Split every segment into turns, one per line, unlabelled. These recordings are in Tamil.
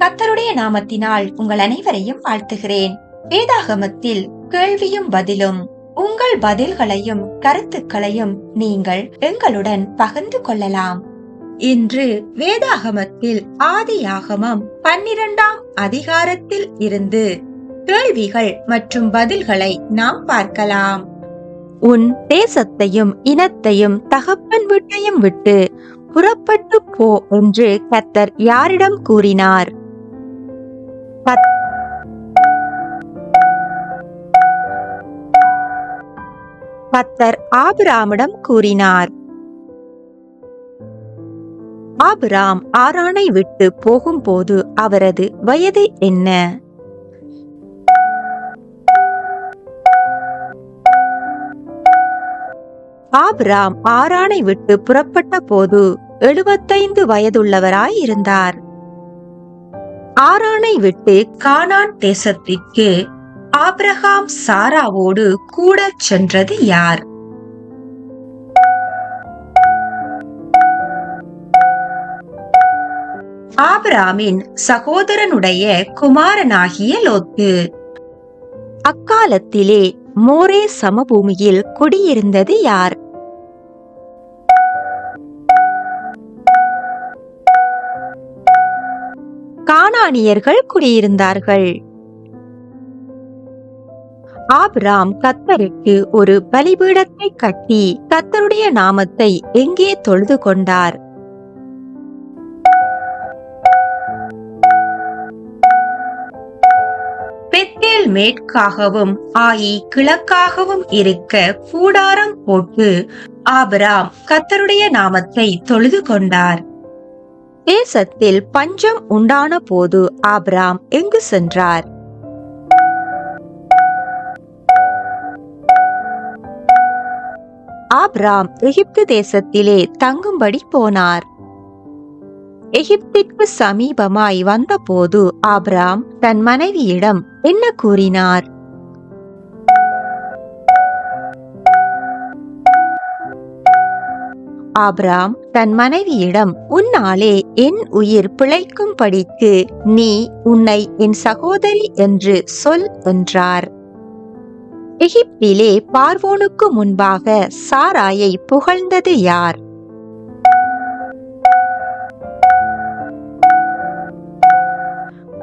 கத்தருடைய நாமத்தினால் உங்கள் அனைவரையும் வாழ்த்துகிறேன். வேதாகமத்தில் கேள்வியும் பதிலும் உங்கள் பதில்களையும் கருத்துக்களையும் நீங்கள் எங்களுடன் பகிர்ந்து கொள்ளலாம். இன்று வேதாகமத்தில் ஆதியாகமம் பன்னிரண்டாம் அதிகாரத்தில் இருந்து கேள்விகள் மற்றும் பதில்களை நாம் பார்க்கலாம். உன் தேசத்தையும் இனத்தையும் தகப்பன் வீட்டையும் விட்டு புறப்பட்டு போ என்று கத்தர் யாரிடம் கூறினார்? பத் பத்தர் ஆபிராமிடம் கூறினார். ஆபிராம் ஆரானை விட்டு போகும்போது அவரது வயது என்ன? ஆபிராம் ஆரானை விட்டு புறப்பட்ட போது எழுபத்தைந்து வயதுள்ளவராய் இருந்தார் ஆரானை விட்டு கானான் தேசத்திற்கு ஆப்ரஹாம் சாராவோடு கூட சென்றது யார்? ஆபிராமின் சகோதரனுடைய குமாரனாகிய லோத்து. அக்காலத்திலே மோரே சமபூமியில் குடியிருந்தது யார்? கானானியர்கள் குடியிருந்தார்கள். ஆப்ராம் கத்தருக்கு ஒரு பலிபீடத்தை கட்டி கத்தருடைய நாமத்தை எங்கே தொழுது கொண்டார்? பெத்தேல் மேற்காகவும் ஆயி கிழக்காகவும் இருக்க கூடாரம் போட்டு ஆபராம் கத்தருடைய நாமத்தை தொழுது கொண்டார். தேசத்தில் பஞ்சம் உண்டான போது ஆபிராம் எங்கு சென்றார்? ஆப்ராம் எகிப்து தேசத்திலே தங்கும்படி போனார். எகிப்திற்கு சமீபமாய் வந்தபோது ஆப்ராம் தன் மனைவியிடம் என்ன கூறினார்? ஆபிராம் தன் மனைவியிடம் உன்னாலே என் உயிர் பிழைக்கும்படிக்கு நீ உன்னை என் சகோதரி என்று சொல் என்றார். எகிப்திலே பார்வோனுக்கு முன்பாக சாராயை புகழ்ந்தது யார்?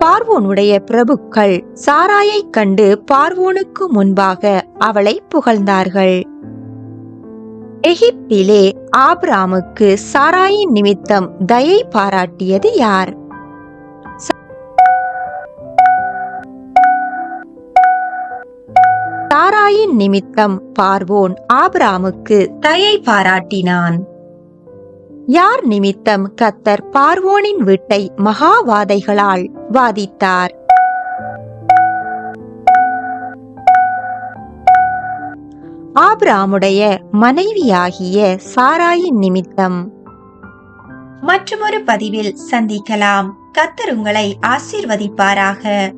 பார்வோனுடைய பிரபுக்கள் சாராயைக் கண்டு பார்வோனுக்கு முன்பாக அவளை புகழ்ந்தார்கள். எகிப்திலே ஆபிராமுக்கு சாராயின் நிமித்தம் தயை பாராட்டியது யார்? சாராயின் நிமித்தம் பார்வோன் ஆபிராமுக்கு தயை பாராட்டினான். யார் நிமித்தம் கத்தர் பார்வோனின் வீட்டை மகாவாதைகளால் வாதித்தார்? ஆபிராமுடைய மனைவியாகிய சாராயின் நிமித்தம். மற்றொரு பதிவில் சந்திக்கலாம். கத்தர் உங்களை ஆசீர்வதிப்பாராக.